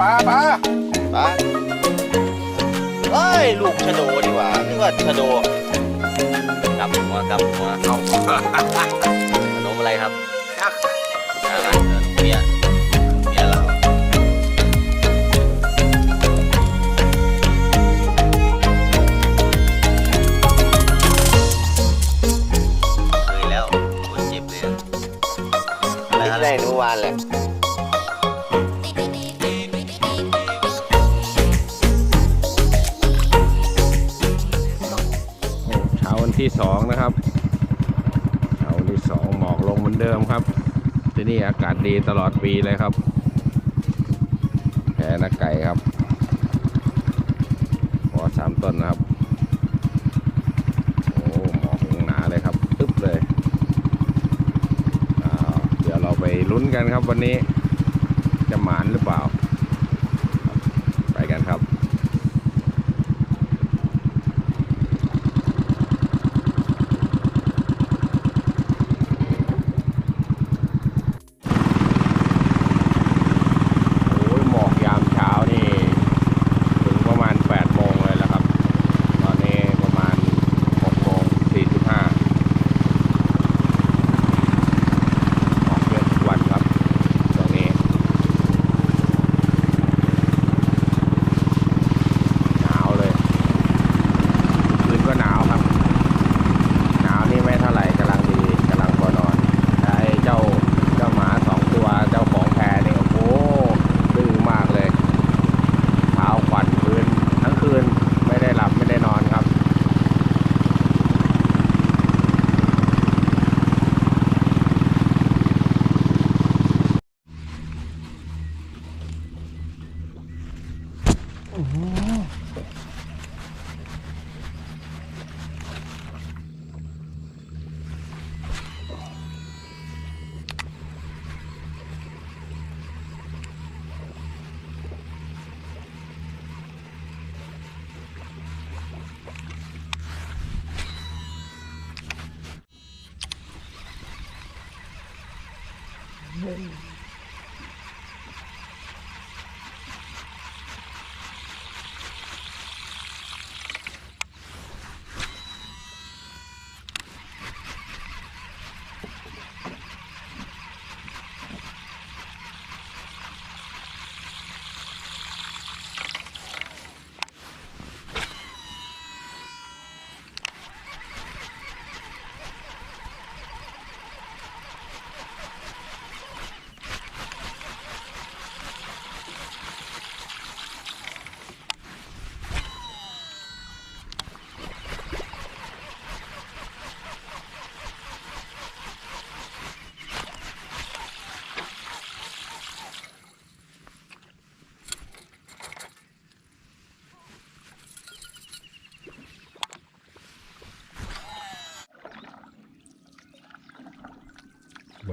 ปลาปลาปะเอ้ยลูกชะโดดีกว่านึกว่าชะโดกลับหัวกลับหัวเอาขนมอะไรครับอะไรขนมเปี๊ยะเปี๊ยะเราเคยแล้วปวดเจ็บเลยอะไรอะไรได้ทุกวันแหละ ที่สองนะครับเช้าที่สองหมอกลงเหมือนเดิมครับ ที่นี่อากาศดีตลอดปีเลยครับแพนักไก่ครับขอสามต้นนะครับ โอ้หมอกหนาเลยครับตึ๊บเลยเดี๋ยวเราไปลุ้นกันครับวันนี้จะหมานหรือเปล่า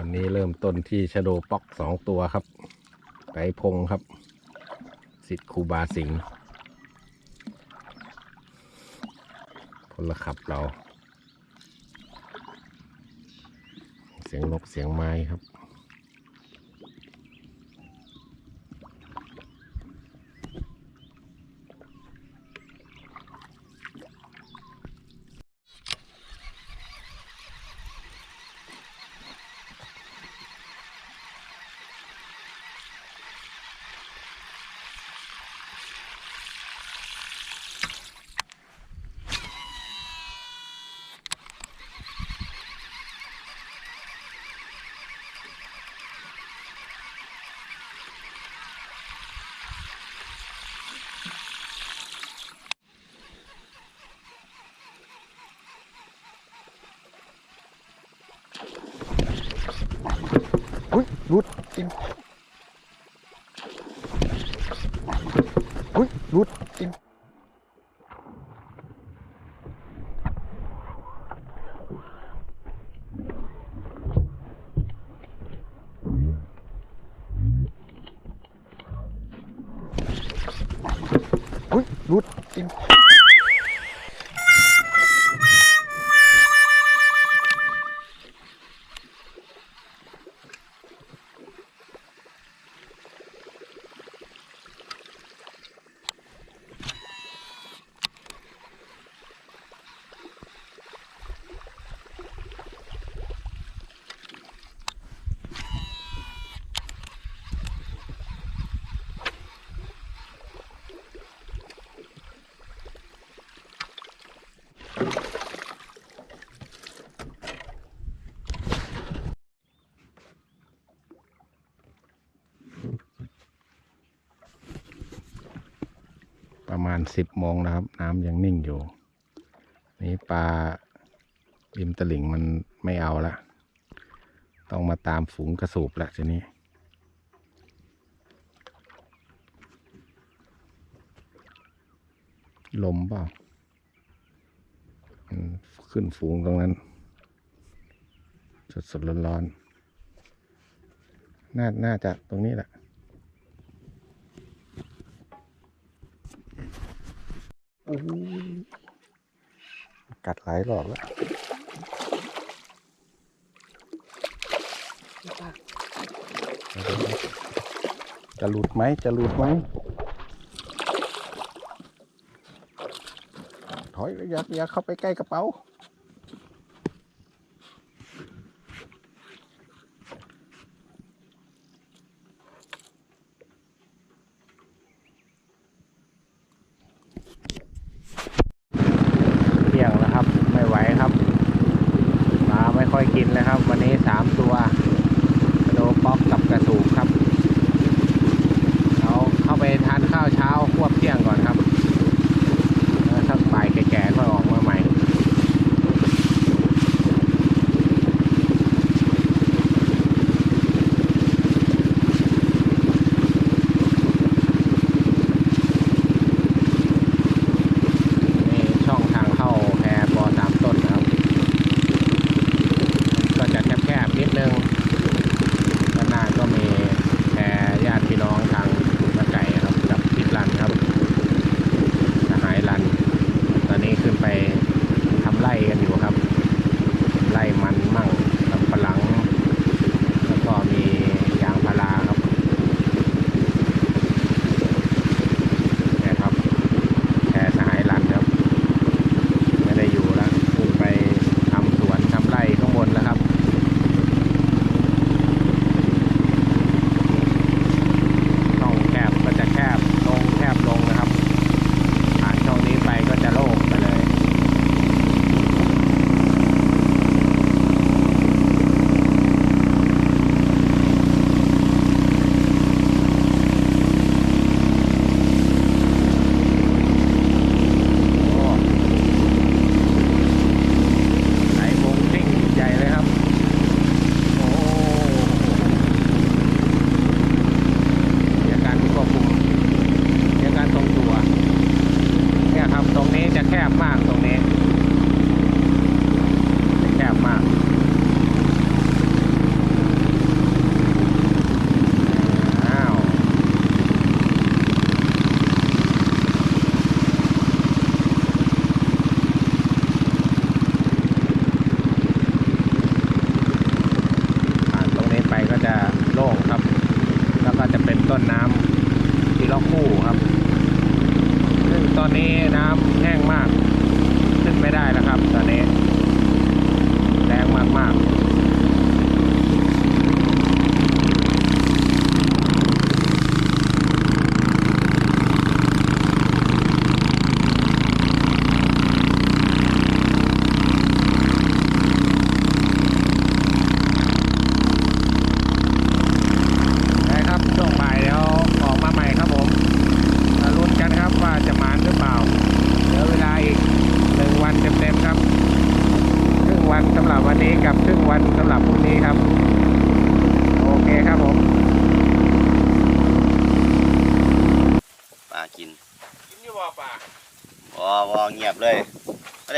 วันนี้เริ่มต้นที่ชโดป๊อกสองตัวครับไก่พงครับ สิทธิ์ครูบาสิงห์พลขับเรา เสียงนกเสียงไม้ครับ อุ้ยรุดจริงอุ้ยรุดจริงอุ้ย รุดจริง ณสิบโมงนะครับ น้ำยังนิ่งอยู่ นี่ปลาริมตลิ่งมันไม่เอาละต้องมาตามฝูงกระสูบแล้วทีนี้ลมเปล่าขึ้นฝูงตรงนั้น สดสดร้อนๆน่าน่าจะตรงนี้แหละ โอ้โห กัดหลายรอบแล้วจะหลุดไหมจะหลุดไหมถอยอย่าอย่าเข้าไปใกล้กระเป๋า เที่ยงแล้วครับ ไม่ไหวครับปลาไม่ค่อยกินเลยครับ วันนี้สามตัวกระโดป๊อกกับกระสูบครับ เราเข้าไปทาวเช้าควบเที่ยงก่อนครับ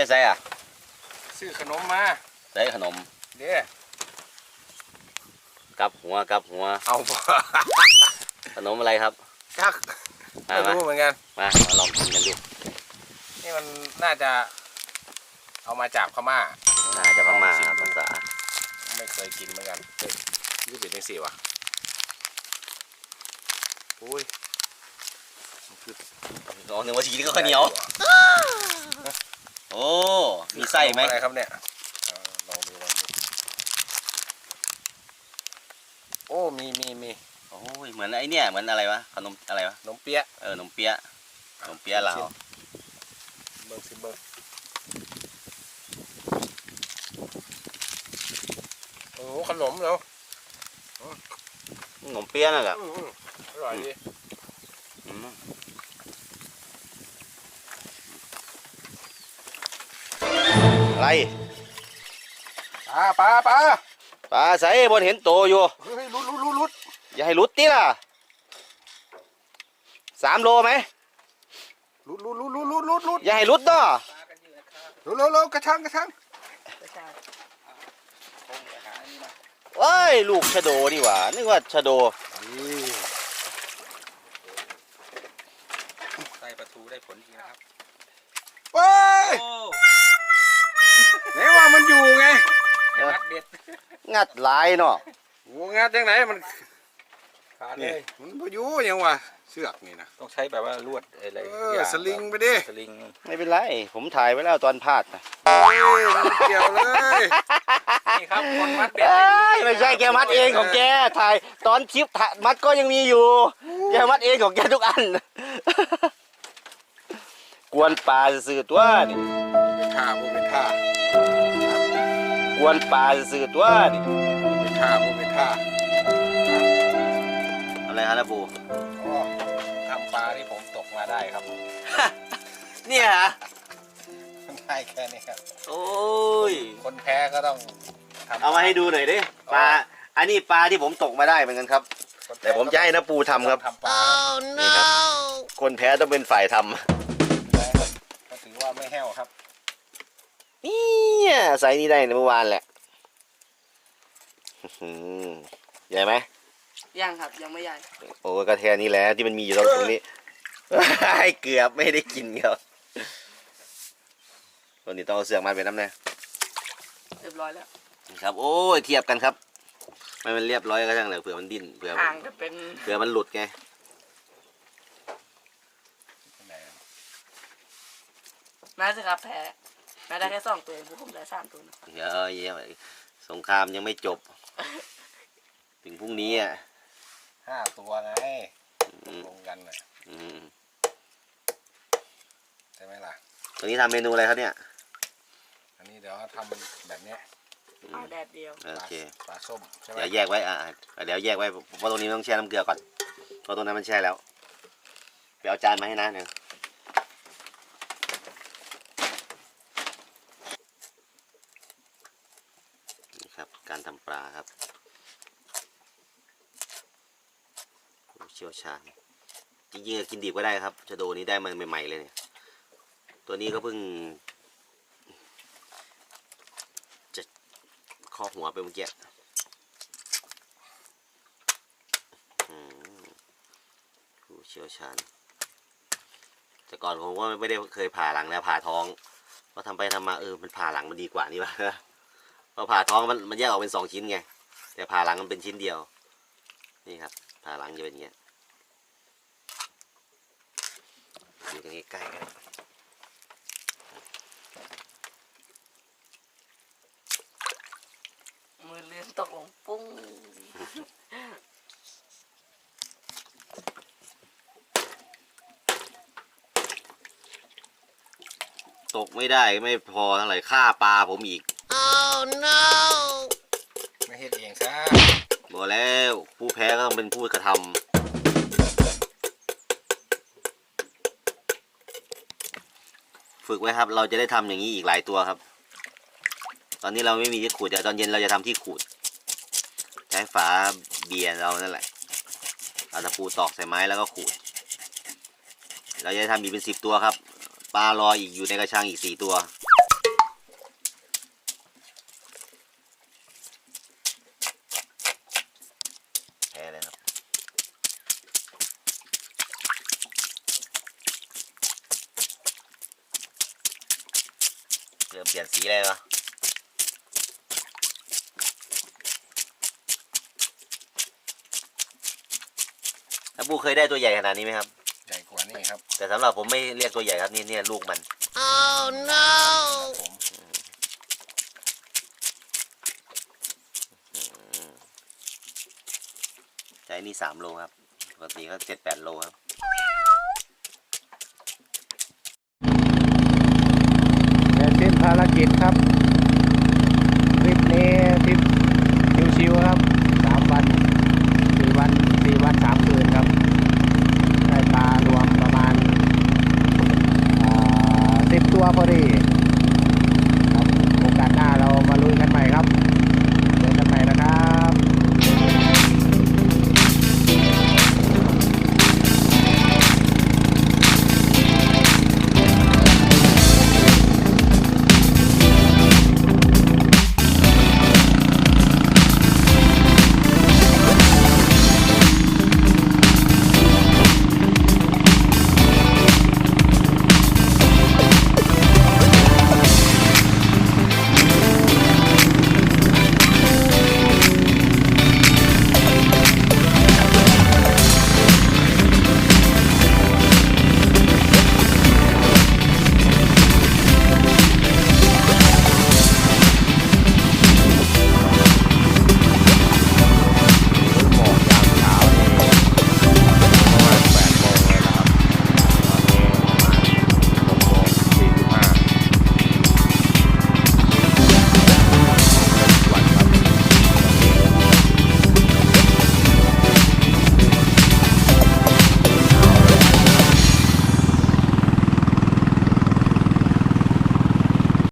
ใส่อะซื้อขนมมาใส่ขนมเด้อกลับหัวกลับหัว เอาบ่ขนมอะไรครับจักมาไม่มารู้เหมือนกัน มามาลองกินกันดูนี่มันน่าจะ เอามาจากพม่า น่าจะพม่าครับภาษาไม่เคยกินเหมือนกันเฮ้ยยี่สิบเป็นสี่วะอุ้ยลองหนึ่งว่าชีนี่ก็ข้าวเหนียว โอ้มีไส้ไหมอะไรครับเนี่ยเอาลองดูลองดูโอ้มีมีมีโอ้ยเหมือนไอ้เนี่ยเหมือนอะไรวะขนมอะไรวะขนมเปี๊ยะเออขนมเปี๊ยะขนมเปี๊ยะลาวเบิร์สิเบิร์โอ้โหขนมเหรอขนมเปี๊ยะนั่นแหละอืมอืมอร่อยดี อืม ไรปลาปลาปลาปลาใส่บนเห็นโตอยู่เฮ้ยลุดลุดลุดลุดอย่าให้หลุดติล่ะสามโลไหมลุดลุดลุดลุดลุดลุดลุดอย่าให้หลุดเนาะลุดลุดลุดกระชังกระชังเอ้ยลูกชะโดดีกว่านึกว่าชะโดใส่ปลาทูได้ผลจริงนะครับเฮ้ยโอ้ ไหนว่ามันอยู่ไงงัดเด็ดงัดหลายเนาะโอ้งานจังไหนมันขาดเลนี่ยมันพอยู่ยังวะเสือกนี่นะ ต้องใช้แบบว่าลวดอะไรเอออย่างสลิงไปดิ สลิงไม่เป็นไร ผมถ่ายไว้แล้วตอนพลาดนะเฮ้ยมันเกี่ยวเลย นี่ครับคนมัดเบ็ดเอ้ยไม่ใช่แกมัดเองของแกถ่ายตอนคลิปถ่ายมัดก็ยังมีอยู่ แกมัดเองของแกทุกอัน กวนปลาสื่อตัวนี่เป็นท่าพวกเป็นท่า กวนปลาสื่อตัวนี่เป็นท่าพวกเป็นท่าอะไรฮะนะปูอ๋อทำปลาที่ผมตกมาได้ครับ เนี่ยฮะได้แค่นี้ครับ โอ้ย คนแพ้ก็ต้องทำเอามาให้ดูหน่อยดิ ปลา อันนี้ปลาที่ผมตกมาได้เหมือนกันครับคนพ้แต่ผมจะให้นะปูทำครับทำปลานี่ครับคนแพ้ต้องเป็นฝ่ายทำก็ถือว่าไม่แห้วครับ เนี่ยไซส์นี้ได้ในเมื่อวานแหละอื้อหือใหญ่ไหมยังครับยังไม่ใหญ่ โอ้ก็แค่นี้แหละที่มันมีอยู่ตรงตรงนี้ให้เกือบไม่ได้กินครับตัวนี้ต้องเอาเสือกมาเป็นน้ำแน่เรียบร้อยแล้วครับ โอ้ยเทียบกันครับไม่มันเรียบร้อยก็ช่างเลยเผื่อมันดิ้นเผื่อห่างกันเป็นเผื่อมันหลุดไงน่าจะครับแพ้ น่าได้แค่สองตัวเองพวกผมได้สามตัวนะเดี๋ยวเดี๋ยวสงครามยังไม่จบ ถึงพรุ่งนี้อะห้าตัวไงอืมลงกันน่ะอืมใช่ไหมล่ะตัวนี้ทำเมนูอะไรครับเนี่ย อันนี้เดี๋ยวทำแบบเนี้ยอืมเอาแดดเดียวโอเคปลาส้มใช่ไหมเดี๋ยวแยกไว้อ่าเดี๋ยวแยกไว้เพราะตรงนี้มันต้องแช่น้ำเกลือก่อนเพราะตรงนั้นมันแช่แล้วไปเอาจานมาให้นะหนึ่งนี่ครับ การทำปลาครับเชี่ยวชาญจริงๆกินดิบก็ได้ครับชะโดนี้ได้มาใหม่ๆเลยเนี่ยตัวนี้ก็เพิ่ง จะข้อหัวไปเมื่อกี้อืมผู้เชี่ยวชาญแต่ก่อนผมว่าไม่ได้เคยผ่าหลังแล้วผ่าท้องพอทำไปทำมาเออมันผ่าหลังมันดีกว่านี่วะ พอผ่าท้องมันมันแยกออกเป็นสองชิ้นไง แต่ผ่าหลังมันเป็นชิ้นเดียว นี่ครับ ผ่าหลังจะเป็นอย่างเงี้ยอยู่ตรงนี้ใกล้ๆกันมือเลื่อนตกลงปุ้ง ตกไม่ได้ไม่พอเท่าไหร่ค่าปลาผมอีก ไม่เฮ็ดเองซะบอกแล้ว ผู้แพ้ก็ต้องเป็นผู้กระทำฝึกไว้ครับ เราจะได้ทำอย่างนี้อีกหลายตัวครับ ตอนนี้เราไม่มีที่ขูดเดี๋ยวตอนเย็นเราจะทำที่ขูด ใช้ฝาเบียร์เรานั่นแหละเอาตะปูตอกใส่ไม้แล้วก็ขูด เราจะทำอีกเป็นสิบตัวครับ ปลารออีกอยู่ในกระชังอีกสี่ตัว แพ้เลยครับ เริ่มเปลี่ยนสีเลยเหรอแล้วบูเคยได้ตัวใหญ่ขนาดนี้ไหมครับ ใหญ่กว่านี่ครับแต่สำหรับผมไม่เรียกตัวใหญ่ครับนี่เนี่ยลูกมันผมใช้นี่สามโลครับปกติก็เจ็ดแปดโลครับ เสร็จสิ้นภารกิจครับทริปนี้ทริป